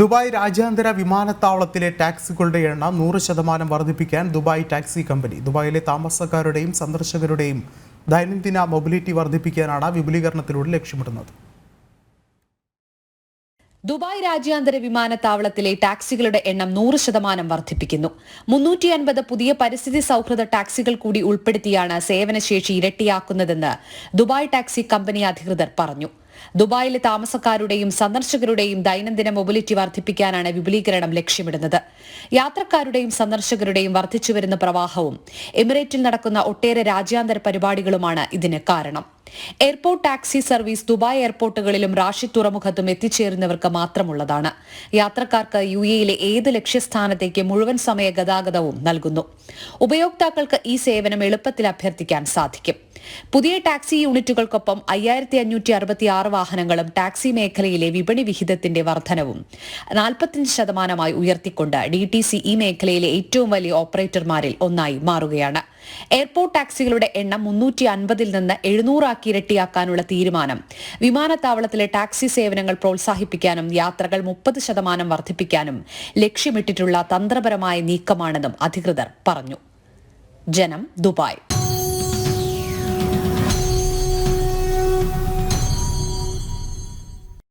Dubai രാജ്യാന്തര വിമാനത്താവളത്തിലെ ടാക്സികളുടെ എണ്ണം നൂറ് ശതമാനം വർദ്ധിപ്പിക്കാൻ ദുബായ് ടാക്സി കമ്പനി ദുബായിലെ താമസക്കാരുടെയും സന്ദർശകരുടെയും ദൈനംദിന മൊബിലിറ്റി വർദ്ധിപ്പിക്കാനാണ് വിപുലീകരണത്തിലൂടെ ലക്ഷ്യമിടുന്നത്. ദുബായ് രാജ്യാന്തര വിമാനത്താവളത്തിലെ ടാക്സികളുടെ എണ്ണം നൂറ് ശതമാനം വർദ്ധിപ്പിക്കുന്നു. മുന്നൂറ്റി അൻപത് പുതിയ പരിസ്ഥിതി സൗഹൃദ ടാക്സികൾ കൂടി ഉൾപ്പെടുത്തിയാണ് സേവനശേഷി ഇരട്ടിയാക്കുന്നതെന്ന് ദുബായ് ടാക്സി കമ്പനി അധികൃതർ പറഞ്ഞു. ദുബായിലെ താമസക്കാരുടെയും സന്ദർശകരുടെയും ദൈനംദിന മൊബിലിറ്റി വർദ്ധിപ്പിക്കാനാണ് വിപുലീകരണം ലക്ഷ്യമിടുന്നത്. യാത്രക്കാരുടെയും സന്ദർശകരുടെയും വർദ്ധിച്ചുവരുന്ന പ്രവാഹവും എമിറേറ്റിൽ നടക്കുന്ന ഒട്ടേറെ രാജ്യാന്തര പരിപാടികളുമാണ് ഇതിന് കാരണം. എയർപോർട്ട് ടാക്സി സർവീസ് ദുബായ് എയർപോർട്ടുകളിലും റാഷി തുറമുഖത്തും എത്തിച്ചേരുന്നവർക്ക് മാത്രമുള്ളതാണ്. യാത്രക്കാർക്ക് യു എയിലെ ഏത് ലക്ഷ്യസ്ഥാനത്തേക്ക് മുഴുവൻ സമയ ഗതാഗതവും നൽകുന്നു. ഉപയോക്താക്കൾക്ക് ഈ സേവനം എളുപ്പത്തിൽ അഭ്യർത്ഥിക്കാൻ സാധിക്കും. പുതിയ ടാക്സി യൂണിറ്റുകൾക്കൊപ്പം അയ്യായിരത്തി അഞ്ഞൂറ്റി അറുപത്തി ആറ് വാഹനങ്ങളും ടാക്സി മേഖലയിലെ വിപണി വിഹിതത്തിന്റെ വർധനവും നാൽപ്പത്തിയഞ്ച് ശതമാനമായി ഉയർത്തിക്കൊണ്ട് ഡി ടി സി ഈ മേഖലയിലെ ഏറ്റവും വലിയ ഓപ്പറേറ്റർമാരിൽ ഒന്നായി മാറുകയാണ്. എയർപോർട്ട് ടാക്സികളുടെ എണ്ണം മുന്നൂറ്റി അൻപതിൽ നിന്ന് എഴുന്നൂറാക്കി ഇരട്ടിയാക്കാനുള്ള തീരുമാനം. വിമാനത്താവളത്തിലെ ടാക്സി സേവനങ്ങൾ പ്രോത്സാഹിപ്പിക്കാനും യാത്രകൾ മുപ്പത് ശതമാനം വർദ്ധിപ്പിക്കാനും ലക്ഷ്യമിട്ടിട്ടുള്ള തന്ത്രപരമായ നീക്കമാണെന്നും അധികൃതർ പറഞ്ഞു. ജനം ദുബായ്.